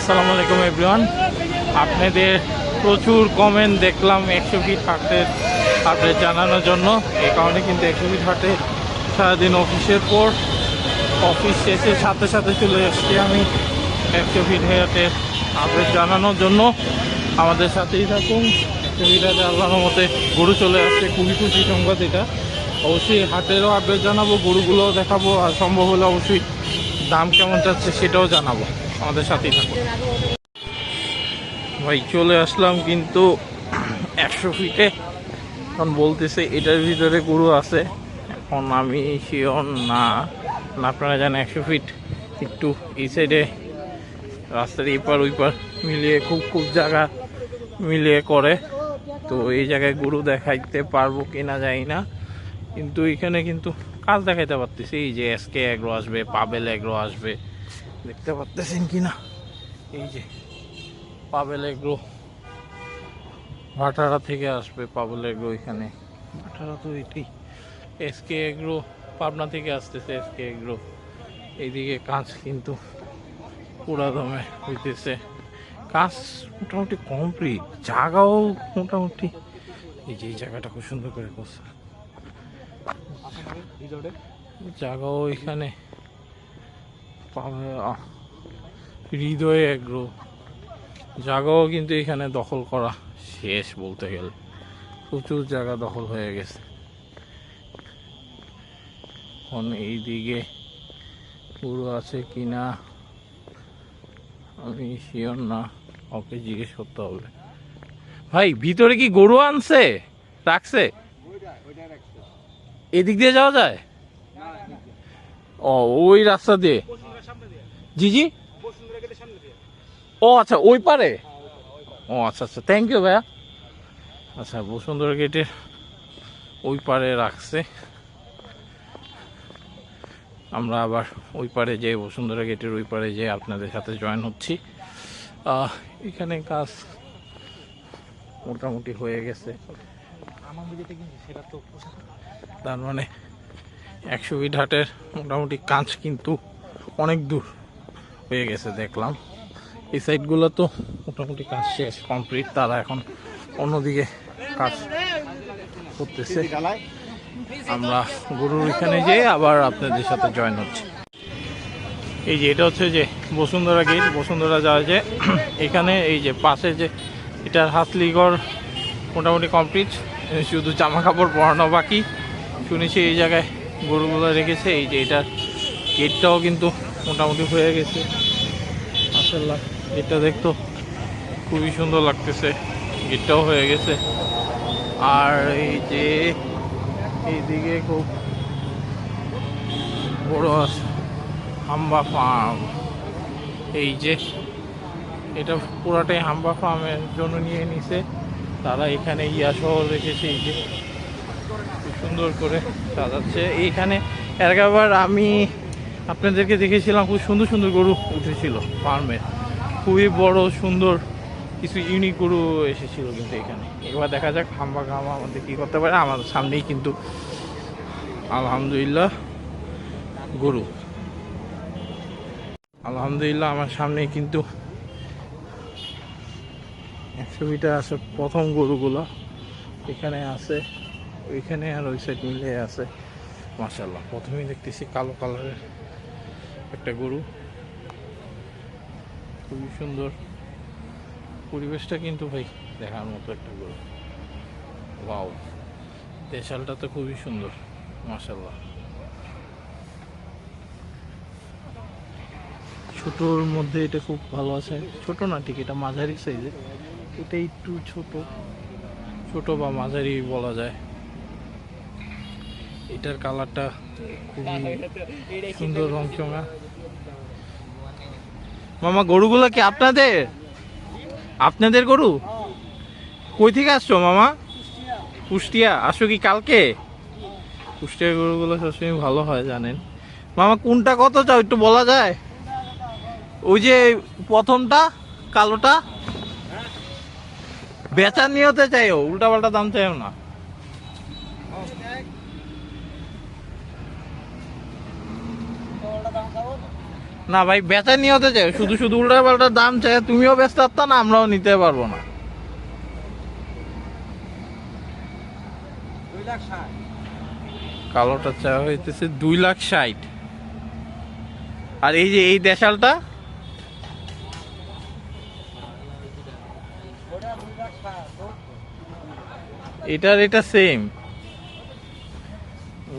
আসসালামু আলাইকুম এভরিওয়ান আপনাদের প্রচুর কমেন্ট দেখলাম একশো ফিট হাটের আপডেট জানানোর জন্য। এই কারণে কিন্তু একশো ফিট হাটে সারাদিন অফিসের পর অফিস শেষে সাথে সাথে চলে এসেছি আমি একশো ফিট হাটের আপডেট জানানোর জন্য। আমাদের সাথেই থাকুন। একশো ফিট হাটে আল্লাহর মতে গরু চলে আসছে। খুবই খুশি সংবাদ এটা। অবশ্যই হাটেরও আপডেট জানাব, গরুগুলোও দেখাবো। আর সম্ভব হলে অবশ্যই দাম কেমন যাচ্ছে সেটাও জানাব। আমাদের সাথেই থাকুন। ভাই, চলে আসলাম কিন্তু একশো ফিটে এখন বলতেছে, এটার ভিতরে গরু আছে। এখন আমি শিওর না। আপনারা জানেন একশো ফিট একটু এই সাইডে রাস্তার এপার ওই পার মিলিয়ে খুব খুব জায়গা মিলিয়ে করে। তো এই জায়গায় গরু দেখাইতে পারব কিনা জানি না। কিন্তু এখানে কিন্তু কাজ দেখাইতে পারতেছি, এই যে এসকে এগ্রো আসবে পাবেল এগ্রো আসবে। দেখতে পারতেছেন কি না? এই যে পাবেল এগ্রো, ভাটারা থেকে আসবে পাবেল এগ্রো এখানে। ভাটারা তো এটি এসকে এগ্রো, পাবনা থেকে আসতেছে এসকে এগ্রো। এইদিকে কাজ কিন্তু পুরা দমে হইতেছে। কাজ মোটামুটি কমপ্লিট জায়গাও মোটামুটি, এই যে এই জায়গাটা খুব সুন্দর করে করছে। জায়গাও এখানে হৃদয়ে এগ্রো। জায়গাও কিন্তু এখানে দখল করা শেষ বলতে গেলে। প্রচুর জায়গা দখল হয়ে গেছে। এখন এই দিকে পুরো আছে কিনা আমি শিওর না। ওকে জিজ্ঞেস করতে হবে। ভাই ভিতরে কি গরু আনছে? রাখছে। এদিক দিয়ে যাওয়া যায়? ও, ওই রাস্তা দিয়ে? জি জি। ও আচ্ছা ওই পারে? ও আচ্ছা আচ্ছা থ্যাংক ইউ ভাইয়া। আচ্ছা বসুন্ধরা গেটের ওই পারে রাখছে। আমরা আবার ওই পারে যে বসুন্ধরা গেটের ওই পারে যে আপনাদের সাথে জয়েন হচ্ছি। এখানে কাজ মোটামুটি হয়ে গেছে। তার মানে একশো ফিট হাটের মোটামুটি কাজ কিন্তু অনেক দূর হয়ে গেছে, দেখলাম। এই সাইডগুলো তো মোটামুটি কাজ শেষ, কমপ্লিট, তারা এখন অন্যদিকে কাজ করতেছে। আমরা গরুর এখানে যেয়ে আবার আপনাদের সাথে জয়েন হচ্ছে। এই যে, এটা হচ্ছে যে বসুন্ধরা গেট বসুন্ধরা যাওয়া যে, এখানে এই যে পাশে যে, এটার হাতলিগড় মোটামুটি কমপ্লিট শুধু জামা কাপড় পরানো বাকি। শুনেছি এই জায়গায় গরুগুলো রেখেছে, এই যে এটার গেটটাও কিন্তু মোটামুটি হয়ে গেছে। মাসাল্লাহ এটা দেখতো খুবই সুন্দর লাগতেছে, গেটটাও হয়ে গেছে। আর এই যে এইদিকে খুব বড় হাম্বা ফার্ম। এই যে এটা পুরাটাই হাম্বা ফার্মের জন্য নিয়ে নিছে। তারা এখানে ইয়া সহ রেখেছে, এই যে খুব সুন্দর করে সাজাচ্ছে। এইখানে এর একবার আমি আপনাদেরকে দেখেছিলাম, খুব সুন্দর সুন্দর গরু উঠেছিল ফার্মে। খুবই বড়, সুন্দর কিছু ইউনিক গরু এসেছিল কিন্তু এখানে। এবার দেখা যাক হাম্বা গামা আমাদের কী করতে পারে। আমাদের সামনেই কিন্তু আলহামদুলিল্লাহ গরু। আলহামদুলিল্লাহ আমার সামনে কিন্তু মিটার আছে, প্রথম গরুগুলো এখানে আছে, ওইখানে আর ওই সাইড মিলে আছে। মাসাল্লাহ প্রথমেই দেখতেছি কালো কালারের একটা গরু। খুবই সুন্দর। পরিবেশটা কিন্তু ভাই দেখার মতো একটা গরু। ওয়াও, দেশালটা তো খুবই সুন্দর মাসাল্লাহ ছোটোর মধ্যে এটা খুব ভালো আছে। ছোট না ঠিক, এটা মাঝারি সাইজের এটা একটু ছোট। ছোট বা মাঝারি বলা যায়। এটার কালারটা খুবই সুন্দর রংচঙা। মামা, গরুগুলো কি আপনাদের? আপনাদের গরু? কই থেকে আসছো মামা? কুষ্টিয়া। আসো কি কালকে? কুষ্টিয়া গরুগুলো সবসময় ভালো হয়, জানেন। মামা, কোনটা কত চাও একটু বলা যায়? ওই যে প্রথমটা, কালোটা? বেচার নিয়তে চাইও উল্টা পাল্টা দাম চাইও না। না ভাই বেচা নিয়ে হতে চাই শুধু শুধু উল্টা পাল্টা দাম চাই তুমিও ব্যস্ত পারতা না আমরাও নিতে পারব না। কালোটা চাওয়া হইতেছে দুই লাখ ষাট। আর এই যে এই দেশালটা? এটার এটা সেম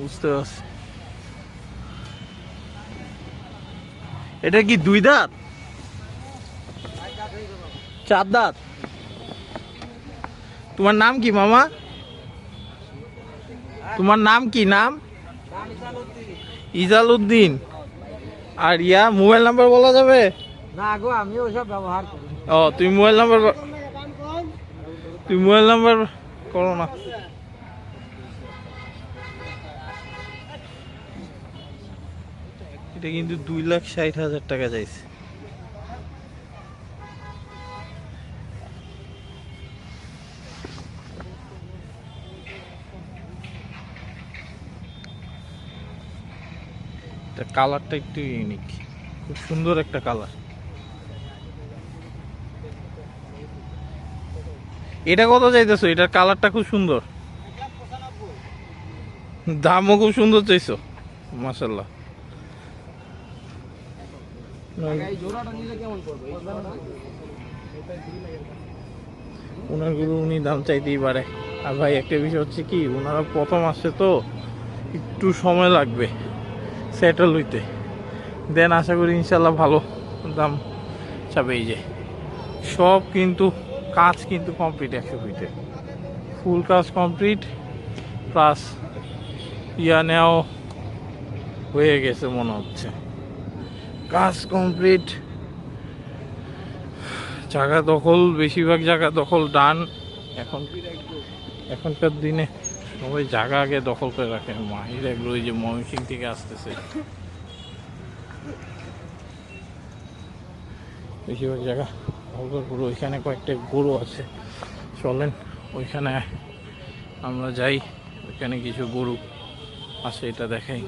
বুঝতে পারছি। এটা কি দুই দাঁত? চার দাঁত? তোমার নাম কি মামা? তোমার নাম কি নাম? ইজাল উদ্দিন আর ইয়া মোবাইল নাম্বার বলা যাবে? না গো আমি ওসব ব্যবহার করি। ও তুমি মোবাইল নাম্বার তুমি মোবাইল নাম্বার করো না এটা কিন্তু দুই লাখ ষাট হাজার টাকা চাইছে কালারটা একটু ইউনিক খুব সুন্দর একটা কালার। এটা কত চাইতেছো? এটার কালারটা খুব সুন্দর। দামও খুব সুন্দর চাইছো। মাসাল্লাহ এই জোড়াটা নিলে কেমন পড়বে ওনারগুলো উনি দাম চাইতেই পারে। আর ভাই, একটা বিষয় হচ্ছে কি, ওনারা প্রথম আসছে তো, একটু সময় লাগবে সেটেল হইতে। দেন আশা করি ইনশাল্লাহ ভালো দাম চাবে এই যে। সব কিন্তু কাজ কিন্তু কমপ্লিট একশো ফিটে ফুল কাজ কমপ্লিট প্লাস ইয়া নেওয়াও হয়ে গেছে মনে হচ্ছে। কাজ কমপ্লিট জায়গা দখল, বেশিরভাগ জায়গা দখল ডান এখন, এখনকার দিনে সবাই জায়গা আগে দখল করে রাখে। মাহির এগুলো ওই যে ময়মনসিং থেকে আসতেছে। বেশিরভাগ জায়গা করে পুরো ওইখানে কয়েকটা গরু আছে। চলেন, ওইখানে আমরা যাই। ওইখানে কিছু গরু আছে, এটা দেখাই।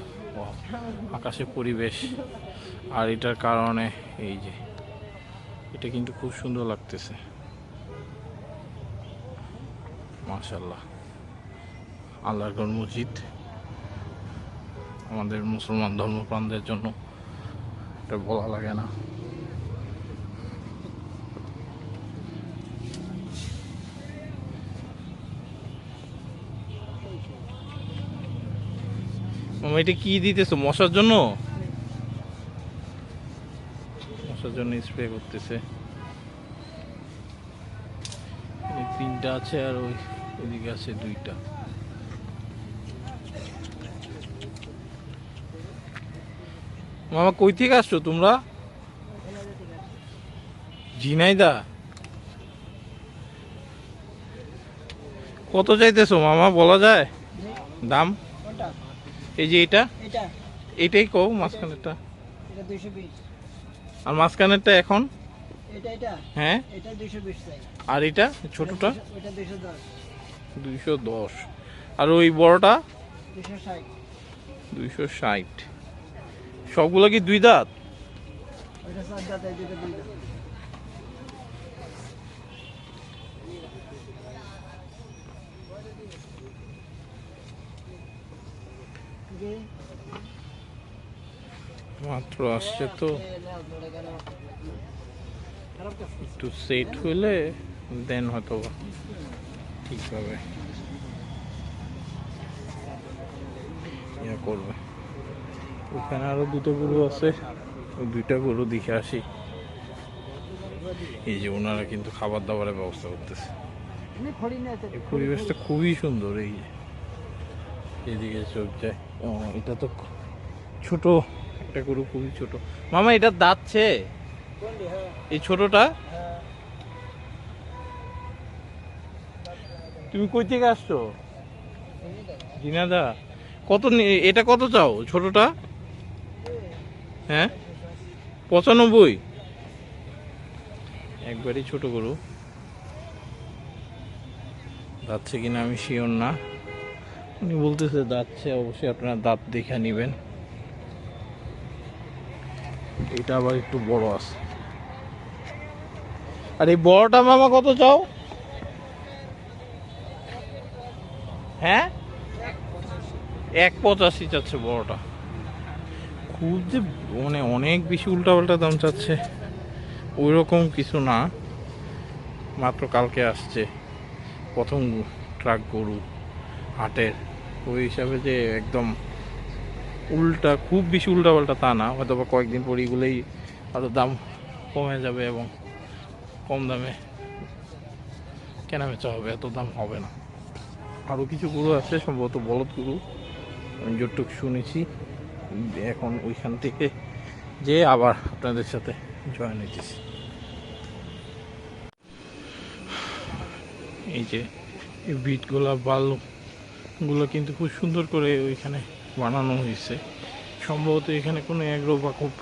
আকাশে পরিবেশ। আর এটার কারণে এই যে, এটা কিন্তু খুব সুন্দর লাগতেছে। মাশাল্লাহ আল্লাহর গড় মসজিদ। আমাদের মুসলমান ধর্মপ্রাণদের জন্য এটা বলা লাগে না। মামা এটা কি দিতেছো? মশার জন্য? মশার জন্য স্প্রে করতেছে। তিনটা আছে আর ওই ওইদিকে আছে দুইটা। মামা, কই থেকে আসছো তোমরা? ঝিনাইদা? কত চাইতেছো মামা, বলা যায়? দাম? এই যে এটা? এটা। এটাই কও মাঝখানেরটা। আর মাঝখানেরটা এখন? হ্যাঁ। আর এটা? ছোটটা? দুইশো দশ। আর ওই বড়টা? দুইশো ষাট। সবগুলো কি দুই দাঁত ওইটা চার দাঁত এই দুটো দুই দাঁত জি। মাত্র আসছে তো? একটু সেট হইলে দেন হয়তো ঠিক হবে। ইয়া করবে। ওখানে আরও দুটো গরু আছে। ওই দুইটা গরু দেখে আসি। এই যে ওনারা কিন্তু খাবার দাবারের ব্যবস্থা করতেছে। এই পরিবেশটা খুবই সুন্দর এই যে। এদিকে চোখ যায় এটা তো ছোট একটা গরু, খুবই ছোট। মামা, এটা দাঁতছে এই ছোটটা। তুমি কই থেকে আসছো? জিনাদা। কত এটা কত চাও, ছোটটা? হ্যাঁ? পঁচানব্বই? একবারই ছোট গরু। যাচ্ছে কিনা আমি শিওর না। উনি বলতেছে, যাচ্ছে, অবশ্যই আপনারা দাঁত দেখে নেবেন। এটা আবার একটু বড় আছে। আর এই বড়টা মামা কত চাও? হ্যাঁ? এক পঁচাশি চাচ্ছে বড়টা। খুব যে মানে অনেক বেশি উল্টাপাল্টা দাম চাচ্ছে। ওই রকম কিছু না। মাত্র কালকে আসছে। প্রথম ট্রাক গরু। হাটের। ওই হিসাবে যে একদম উল্টা, খুব বেশি উল্টাপাল্টা তা না। হয়তো বা কয়েকদিন পর এগুলোই আরও দাম কমে যাবে এবং কম দামে কেনা বেচা হবে, এত দাম হবে না। আরও কিছু গরু আছে, সম্ভবত বলদ গরু। আমি যতটুকু শুনেছি, এখন ওইখান থেকে যে আবার আপনাদের সাথে জয়েন হইতেছি। এই যে এই বিটগুলা বালগুলো কিন্তু খুব সুন্দর করে ওইখানে বানানো হয়েছে। সম্ভবত এখানে কোনো এগ্রো বা খুব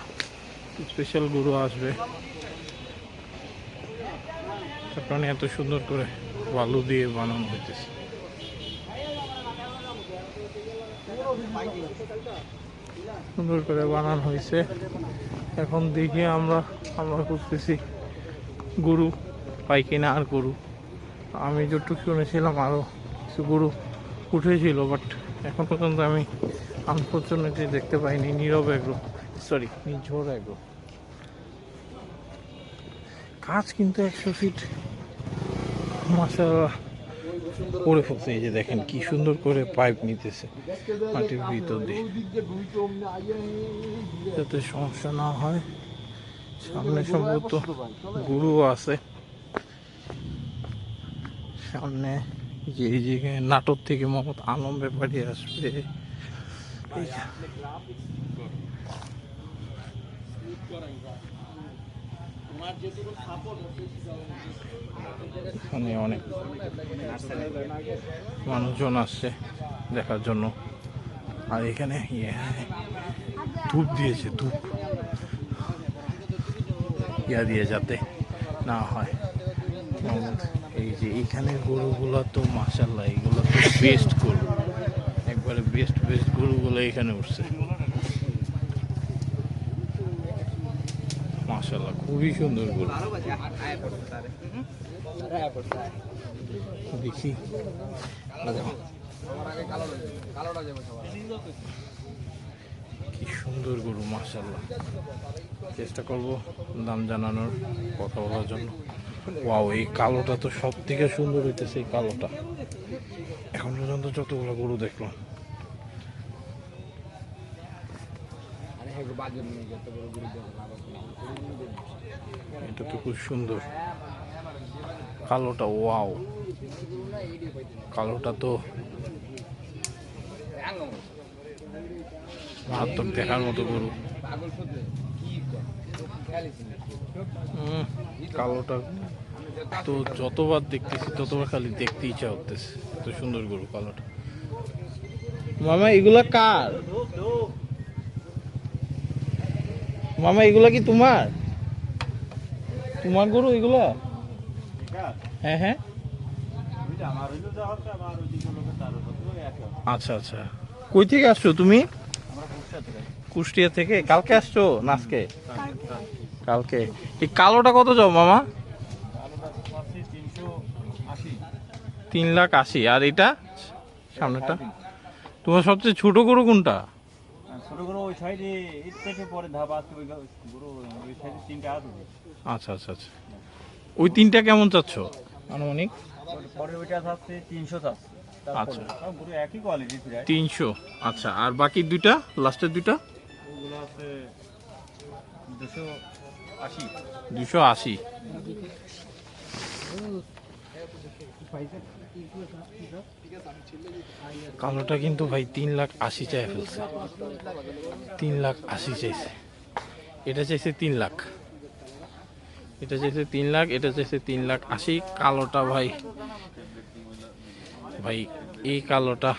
স্পেশাল গরু আসবে। তার কারণে এত সুন্দর করে বালু দিয়ে বানানো হইতেছে। সুন্দর করে বানানো হয়েছে। এখন দেখি আমরা আমরা খুঁজতেছি গরু পাই কিনা আর গরু। আমি যতটুকু শুনেছিলাম আরও কিছু গরু উঠেছিল বাট এখন পর্যন্ত আমি আনফর্চুনেটলি দেখতে পাইনি। Nirob Agro sorry Nijhor Agro কাজ কিন্তু একশো ফিট মাসা করে ফেলছে এই যে দেখেন কি সুন্দর করে পাইপ নিতেছে মাটির ভিতর দিয়ে। যাতে সমস্যা না হয়। সামনে সম্ভবত গুরু আছে। সামনে যে এই যে নাটক থেকে মোহাম্মদ আলম ব্যাপারী আসবে। এখানে অনেক মানুষজন আসছে দেখার জন্য। আর এখানে ইয়ে ধূপ দিয়েছে, ধূপ। ইয়া দিয়ে যাতে না হয়। এই যে এইখানে গরুগুলো তো মাসাল্লাহ এগুলো তো বেস্ট গরু। একবারে বেস্ট বেস্ট গরুগুলো এখানে উঠছে। মাসাল্লাহ খুবই সুন্দর গরু। দেখি। কি সুন্দর গরু মাসাল্লাহ চেষ্টা করব দাম জানানোর, কথা বলার জন্য। ওয়াও এই কালোটা তো সব থেকে সুন্দর হইতেছে, এই কালোটা। এখন পর্যন্ত যতগুলো গরু দেখলাম। এটা তো খুব সুন্দর। কালোটা ওয়াও কালোটা তো মারাত্মক দেখার মতো গরু। কালোটা তো যতবার দেখতেছি, ততবার খালি দেখতে ইচ্ছা হতেছে এত সুন্দর গরু, কালোটা। মামা, এগুলা কার? মামা, এগুলা কি তোমার? তোমার গরু এগুলা? হ্যাঁ হ্যাঁ। আচ্ছা আচ্ছা। কই থেকে আসছো তুমি? কুষ্টিয়া থেকে। কালকে আসছো না আজকে? কালকে। এই কালোটা কত যাও মামা? তিন লাখ আশি। আর এটা সামনেটা তোমার সবচেয়ে ছোট গরু কোনটা? আচ্ছা আচ্ছা আচ্ছা। ওই তিনটা কেমন চাচ্ছ? আনুমানিক? আচ্ছা। তিনশো। আচ্ছা আর বাকি দুইটা? লাস্টের দুইটা? দুশো আশি। কালোটা কিন্তু ভাই তিন লাখ আশি চাই ফেলছে। তিন লাখ আশি চাইছে। এটা চাইছে তিন লাখ। এটা চাইছে তিন লাখ, এটা চাইছে তিন লাখ আশি। কালোটা ভাই ভাই এই কালোটা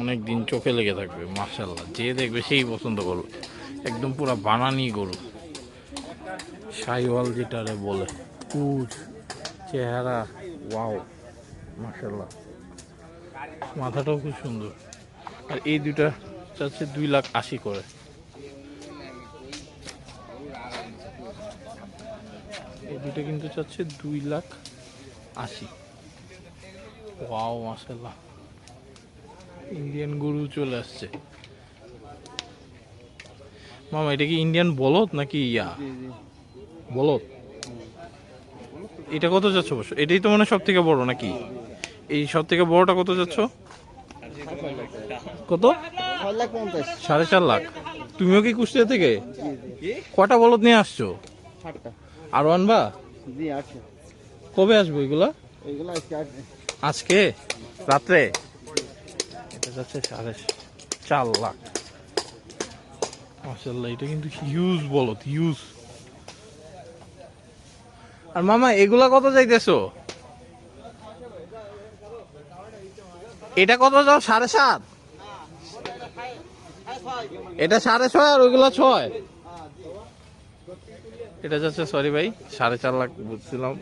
অনেক দিন চোখে লেগে থাকবে মার্শাল্লাহ যে দেখবে সেই পছন্দ করবে। একদম পুরো বানানি গরু। সাইওয়াল যেটারে বলে। কুচ চেহারা, ওয়াও মার্শাল্লাহ মাথাটাও খুব সুন্দর। আর এই দুইটা চাচ্ছে দুই লাখ আশি করে। এই দুটো কিন্তু চাচ্ছে দুই লাখ আশি। ওয়াও মাসাল্লাহ ইন্ডিয়ান গরু চলে আসছে। মামা, এটা কি ইন্ডিয়ান বলদ নাকি ইয়া? বলদ এটা কত যাচ্ছ অবশ্য এটাই তো মানে সব থেকে বড় নাকি? এই সব থেকে বড়টা কত যাচ্ছ? কত? সাড়ে চার লাখ। তুমিও কি কুষ্টিয়া থেকে? কটা বলদ নিয়ে আসছো? আরও আনবা কবে আসব এগুলা আজকে রাত্রে? এটা যাচ্ছে সাড়ে চার লাখ। মাসাল্লাহ এটা কিন্তু হিউজ বলত হিউজ আর মামা, এগুলা কত যাইতেছো? এটা কত যাও? সাড়ে সাত? এটা সাড়ে ছয় আর ওইগুলা ছয়? এটা যাচ্ছে সরি ভাই, সাড়ে চার লাখ বুঝছিলাম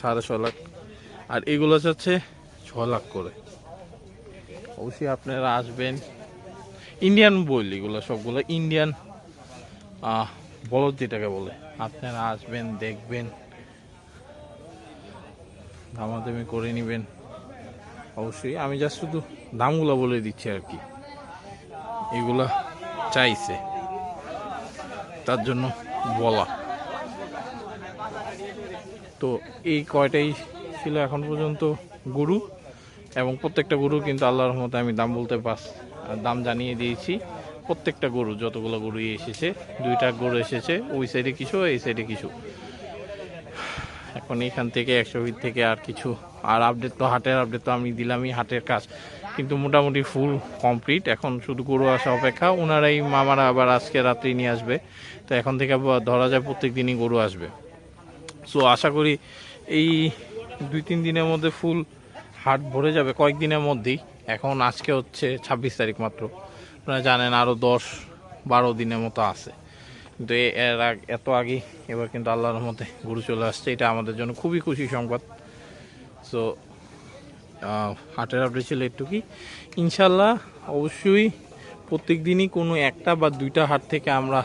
সাড়ে ছয় লাখ। আর এগুলো যাচ্ছে ছ লাখ করে। অবশ্যই আপনারা আসবেন। ইন্ডিয়ান বইল এগুলো সবগুলো ইন্ডিয়ান বলদ যেটাকে বলে। আপনারা আসবেন, দেখবেন। দামাদামি করে নেবেন। অবশ্যই, আমি জাস্ট শুধু দামগুলো বলে দিচ্ছি আর কি। এগুলা চাইছে। তার জন্য বলা। তো এই কয়টাই ছিল এখন পর্যন্ত গরু। এবং প্রত্যেকটা গরু কিন্তু আল্লাহর রহমতে আমি দাম বলতে পাস দাম জানিয়ে দিয়েছি। প্রত্যেকটা গরু, যতগুলো গরু এসেছে, দুইটা গরু এসেছে, ওই সাইডে কিছু, এই সাইডে কিছু। এখন এখান থেকে একশো ফিট থেকে আর কিছু। আর আপডেট তো হাটের আপডেট তো আমি দিলামই, হাটের কাজ। কিন্তু মোটামুটি ফুল কমপ্লিট এখন শুধু গরু আসা অপেক্ষা ওনারাই মামারা আবার আজকে রাত্রি নিয়ে আসবে। তো এখন থেকে ধরা যায় প্রত্যেক দিনই গরু আসবে। সো আশা করি এই দুই তিন দিনের মধ্যে ফুল হাট ভরে যাবে, কয়েকদিনের মধ্যেই। এখন আজকে হচ্ছে ছাব্বিশ তারিখ মাত্র। আপনারা জানেন আরও দশ বারো দিনের মতো আছে। কিন্তু এর এত আগে এবার কিন্তু আল্লাহর মতে গরু চলে আসছে। এটা আমাদের জন্য খুবই খুশি সংবাদ। সো হাটের আপডেট ছিল একটু কি ইনশাল্লাহ অবশ্যই প্রত্যেক দিনই কোনো একটা বা দুইটা হাট থেকে আমরা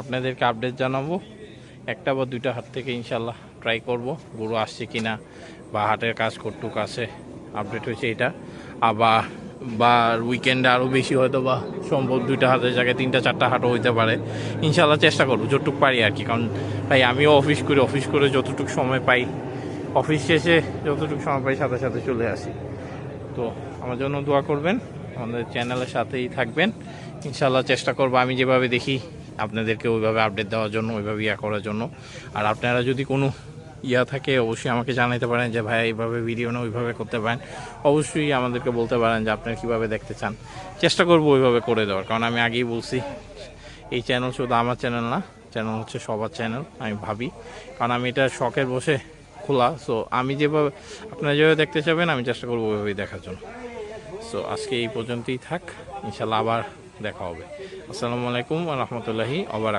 আপনাদেরকে আপডেট জানাব। একটা বা দুইটা হাট থেকে ইনশাল্লাহ ট্রাই করব গরু আসছে কিনা বা হাটের কাজ কটুক আছে। আপডেট হয়েছে এটা। আবার বা উইকেন্ডে আরও বেশি হয়তো বা সম্ভব দুইটা হাটের জায়গায় তিনটা, চারটা হাটও হইতে পারে। ইনশাল্লাহ চেষ্টা করব, যতটুকু পারি আর কি। কারণ ভাই, আমিও অফিস করি অফিস করে যতটুকু সময় পাই অফিস শেষে যতটুকু সময় পাই সাথে সাথে চলে আসি। তো আমার জন্য দোয়া করবেন, আমাদের চ্যানেলের সাথেই থাকবেন। ইনশাল্লাহ চেষ্টা করব আমি যেভাবে দেখি, আপনাদেরকে ওইভাবে আপডেট দেওয়ার জন্য, ওইভাবে ইয়া করার জন্য। আর আপনারা যদি কোনো ইয়া থাকে, অবশ্যই আমাকে জানাতে পারেন যে ভাই এইভাবে ভিডিও না ওইভাবে করতে পারেন। অবশ্যই আমাদেরকে বলতে পারেন যে, আপনারা কীভাবে দেখতে চান? চেষ্টা করব ওইভাবে করে দেওয়ার, কারণ আমি আগেই বলছি, এই চ্যানেল শুধু আমার চ্যানেল না চ্যানেল হচ্ছে সবার চ্যানেল আমি ভাবি। কারণ আমি এটা শখের বসে খোলা সো আমি যেভাবে, আপনারা যেভাবে দেখতে চাবেন আমি চেষ্টা করব ওইভাবেই দেখার জন্য। সো আজকে এই পর্যন্তই থাক, ইনশাল্লাহ আবার দেখা হবে। আসসালামু আলাইকুম রহমতুল্লাহি আবার